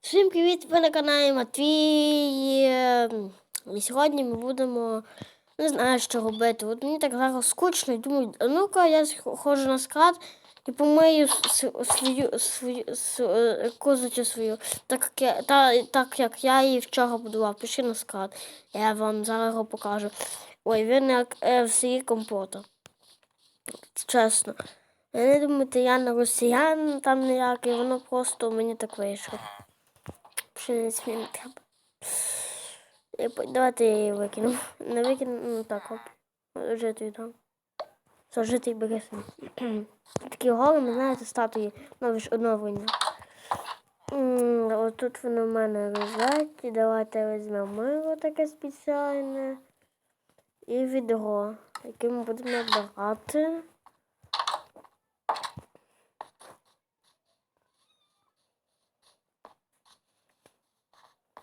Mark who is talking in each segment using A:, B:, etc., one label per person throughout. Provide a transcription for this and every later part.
A: Всім привіт! Ви на каналі Матвій. Ем, І сьогодні ми будемо не знаю, що робити. От мені так зараз скучно і думаю, ну-ка я ходжу на склад і помию свою свою с- е, свою, так як я, та, так як я її вчора будував. Пішли на склад. Я вам зараз його покажу. Ой, він як е, в компота. Чесно. Я не думаю, я не росіян там ніякий, воно просто мені так вийшло. Пшениць мені не треба. Давайте я її викину. Не викину, ну так, оп. Жити віддам. Все, жити і бере собі. Такі голими, знаєте, статуї, ну ж оновлення. М, Ось тут воно в мене лежать. І Давайте візьмемо мило таке спеціальне. І відро, яке ми будемо набирати.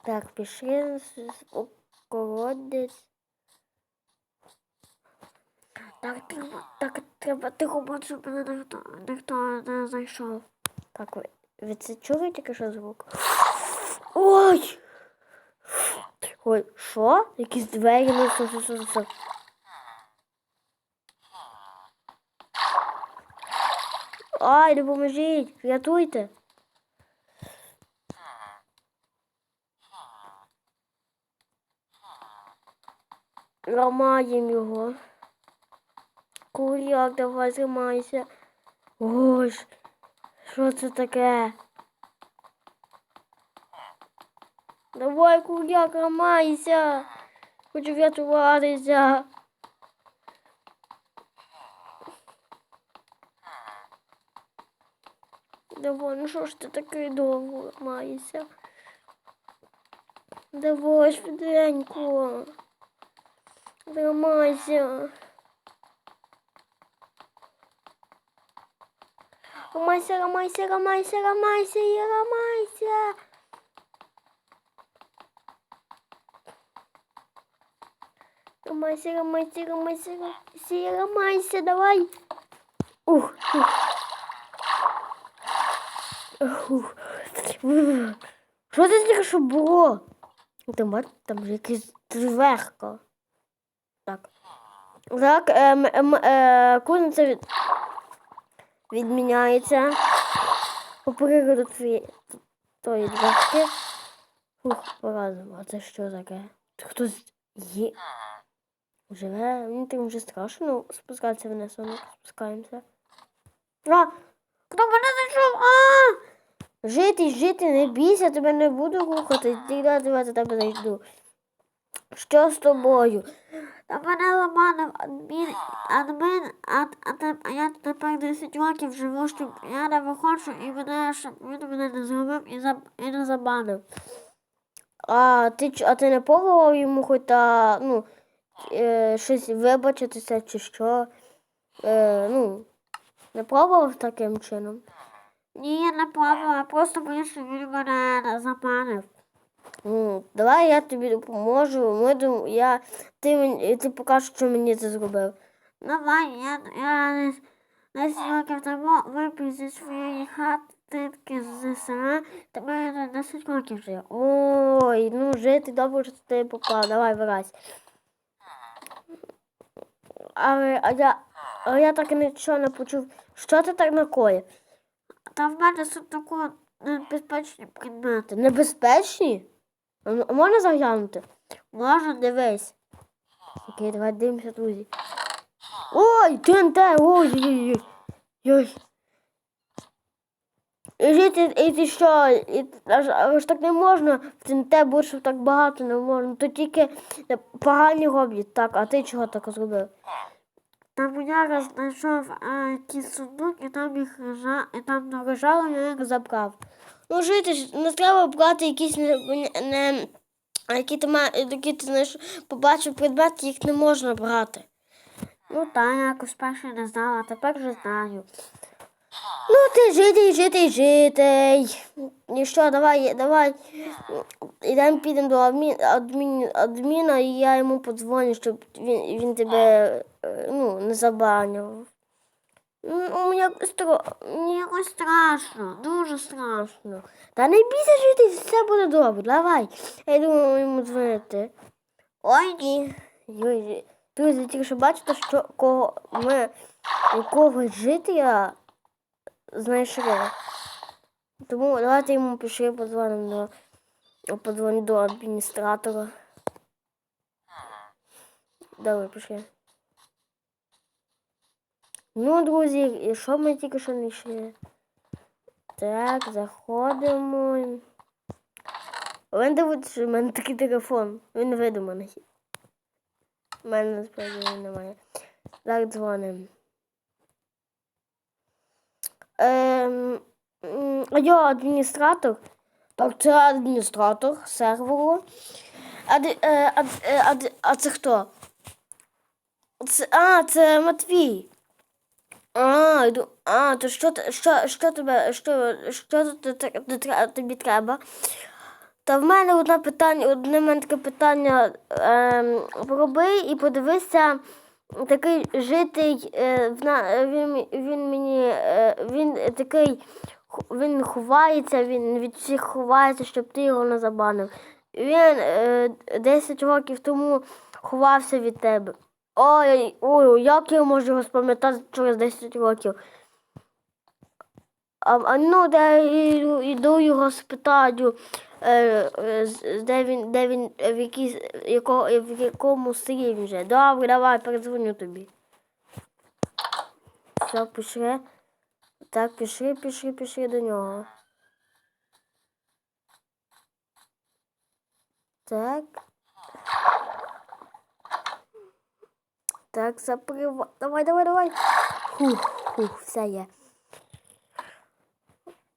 A: Так, пішли у колодець. Так, треба, так, треба тихо, бути, щоб мене ніхто, ніхто не знайшов. Так, ви, ви це чули тільки що звук? Ой! Ой, що? Якісь двері, ну, що, що, що, що. Ай, допоможіть, рятуйте. Ламаємо його. Куряк, давай зламайся. Ой, що це таке? Давай, куряк, ламайся. Хочу врятуватися. Давай, ну що ж ти такий довго ламаєшся? Давай, швиденько. Ламайся. Ламайся, ламайся, ламайся, ламайся, і ламайся. Ламайся, ламайся, ламайся, і ламайся, давай. Ух, ух. Що це тільки що було? Там, там же якась дверка. Так. Так, ем, ем, е, кузниця від... відміняється. По приводу твої... тої дверки. Ух, поразимо. А це що таке? Хтось є. Живе, мені там вже страшно спускатися вниз, ну спускаємося. А! Хто мене знайшов? А! Жити, жити, не бійся, тебе не буду рухати. Ти я тебе зайду. Що з тобою? Та мене ламали адмін, адмін, а, а, а я тепер 10 років живу, щоб я не виходжу і мене, щоб він мене не зробив і, заб, і не забанив. А ти, а ти не пробував йому хоч та, ну, е, щось вибачитися чи що? Е, ну, не пробував таким чином? Ні, я не пробувала, просто боюсь, що він мене не забанив. Давай я тобі допоможу. Ми, дум- я, ти, мені, ти покажеш, що мені це зробив. Давай, я, я десь років тому випив зі своєї хатинки з села, та мене 10 років вже. Ой, ну жити добре, що ти попав. Давай, вилазь. Але а я, а я так і нічого не почув. Що ти так накоїв? Та в мене такі небезпечні предмети. Небезпечні? Можна заглянути? Можна, дивись. Окей, давай дивимося, друзі. Ой, ТНТ, ой, ой, ой, ой. І жити, і ти що, і, аж, аж так не можна, в ТНТ більше так багато не можна, то тільки погані роблять, так, а ти чого так зробив? Там я знайшов е, сундук, і там їх лежа, і там не я їх забрав. Ну, жити ж, не треба брати якісь не, не які ти які ти знаєш, побачив предмети, їх не можна брати. Ну так, якось перше не знала, а тепер вже знаю. Ну, ти житий, житий, житий. І що, давай, давай. Ідемо підемо до адмін, адмін, адміна, і я йому подзвоню, щоб він, він тебе е, ну, не забанив. Мені якось стра... мені якось страшно, дуже страшно. Та не бійся жити, все буде добре. Давай. Я думаю йому дзвонити. Ой, ні. Ой, Друзі, тільки що бачите, що кого ми якогось жителя знайшли. Тому давайте йому пішли, подзвонимо до подзвоню до адміністратора. Давай, пішли. Ну, друзі, і що ми тільки що не йшли? Так, заходимо. Ви дивитися, що в мене такий телефон. Він видуманий. У мене насправді немає. Так, дзвонимо. Ем, я адміністратор. Так, це адміністратор серверу. А, е, а, е, а, а це хто? Це, а, це Матвій. А, йду. А, то що, що, що тебе, що, що тобі треба? Та в мене одне питання, одне мене таке питання. Ем, пороби і подивися, такий житель, е, він, він мені, е, він такий, він ховається, він від всіх ховається, щоб ти його не забанив. Він е, 10 років тому ховався від тебе. Ой, ой, як я можу його спам'ятати через 10 років? А, а ну, де я йду, його спитаю, е, е, де він, де він, в, якій, яко, в якому селі він вже. Добре, давай, передзвоню тобі. Все, пішли. Так, пішли, пішли, пішли до нього. Так. Так, заприва. Давай, давай, давай. Фух, фух, все є.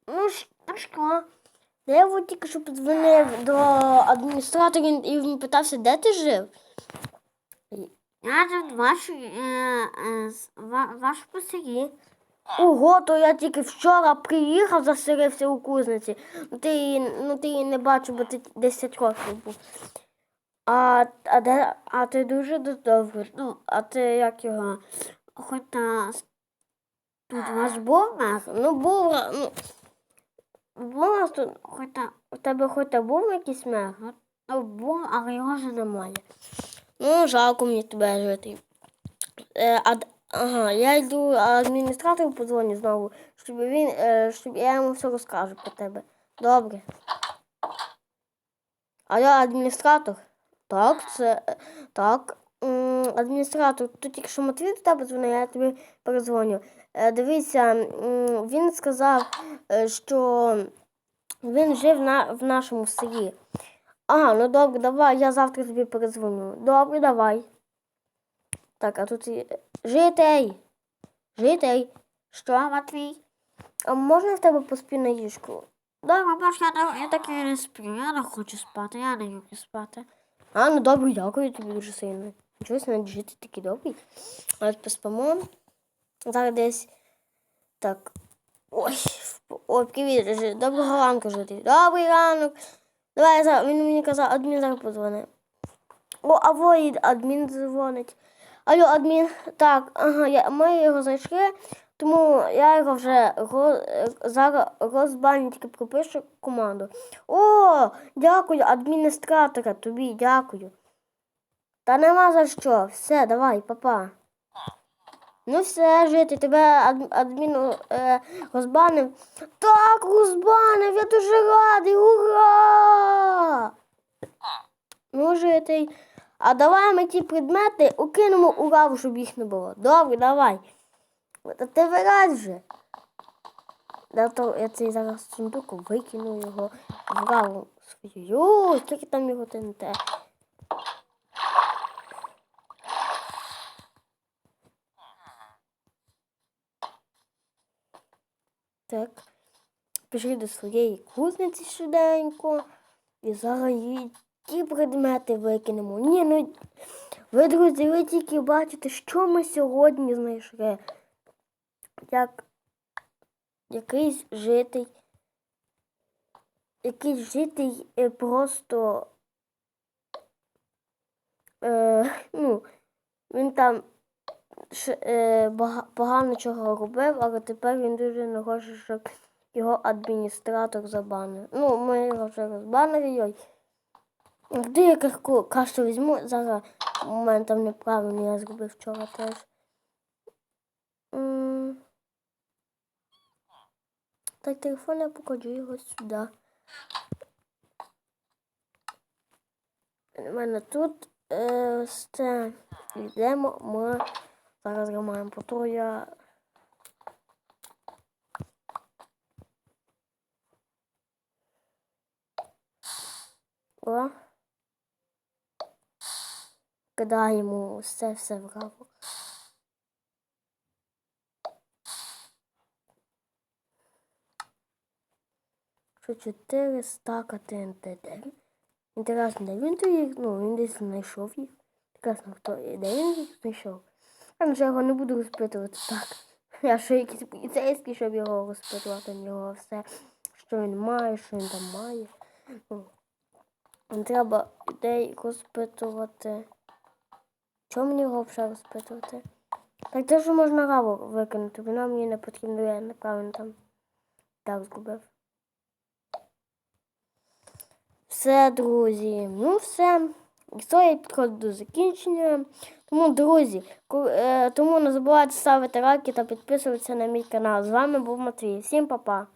A: Ну ну що? Я його тільки що подзвонив до адміністратора і він питався, де ти жив? Я жив в е, е, з- ва- вашому селі. Ого, то я тільки вчора приїхав, заселився у кузниці. Ну ти, ну, ти її не бачив, бо ти 10 років був. А, а, де, а ти дуже довго. Ну, а ти як його? Хоч та тут у вас був мер? Ну, був, ну, був нас тут, хоч та, у тебе хоч та був якийсь мер? Ну, був, але його вже немає. Ну, жалко мені тебе жити. Е, а, ага, я йду адміністратору подзвоню знову, щоб він, е, щоб я йому все розкажу про тебе. Добре. А я адміністратор? Так, це так. Адміністратор, тут тільки що Матвій до тебе дзвонив, я тобі перезвоню. Е, Дивися, м, він сказав, е, що він жив на, в нашому селі. Ага, ну добре, давай, я завтра тобі перезвоню. Добре, давай. Так, а тут житей. Житей. Що, Матвій? А можна в тебе поспі на ліжку? Добре, бач, я, я так і не сплю. Я не хочу спати, я не люблю спати. А, ну добре, дякую тобі дуже сильно. Чогось навіть жити такий добрий. А от поспимо. Зараз десь. Так. Ой, ой, привіт, доброго ранку, жити. Добрий ранок. Давай зараз, він мені казав, адмін зараз подзвонить. О, а воїд адмін дзвонить. Алло, адмін, так, ага, я, ми його знайшли, тому я його вже зараз розбаню, тільки пропишу команду. О, дякую, адміністратора, тобі дякую. Та нема за що. Все, давай, папа. Ну все, жити, тебе ад- адмін е, розбанив. Так, розбанив, я дуже радий, ура! Ну, житий. А давай ми ті предмети укинемо у лаву, щоб їх не було. Добре, давай. Ти вираз вже. Да, то я цей зараз сундук викину його в лаву свою. Йо, скільки там його ТНТ. Так. Пішли до своєї кузниці швиденько. І зараз їй ті предмети викинемо. Ні, ну ви, друзі, ви тільки бачите, що ми сьогодні знайшли. Як якийсь житель, якийсь житель просто е, ну, він там е, погано чого робив, але тепер він дуже не хоче, щоб його адміністратор забанив. Ну, ми його вже розбанили. Де я кашу візьму? Зараз у мене там неправильно я зробив вчора теж. Так, телефон я покажу його сюди. У мене тут е, все йдемо. Ми зараз граємо по то я. О. Кидаємо все все враго. Що 4 стака. Інтересно, де він то їх, ну, він десь знайшов їх. Інтересно, хто, де він їх знайшов? Я вже його не буду розпитувати так. Я ще якийсь поліцейський, щоб його розпитувати, в нього все, що він має, що він там має. Ну, треба людей розпитувати. Чому мені його взагалі розпитувати? Так теж можна раву викинути, вона мені не потрібна, я неправильно там так згубив. Все, друзі. Ну, все. Історія підходить до закінчення. Тому, друзі, е, тому не забувайте ставити лайки та підписуватися на мій канал. З вами був Матвій. Всім па-па.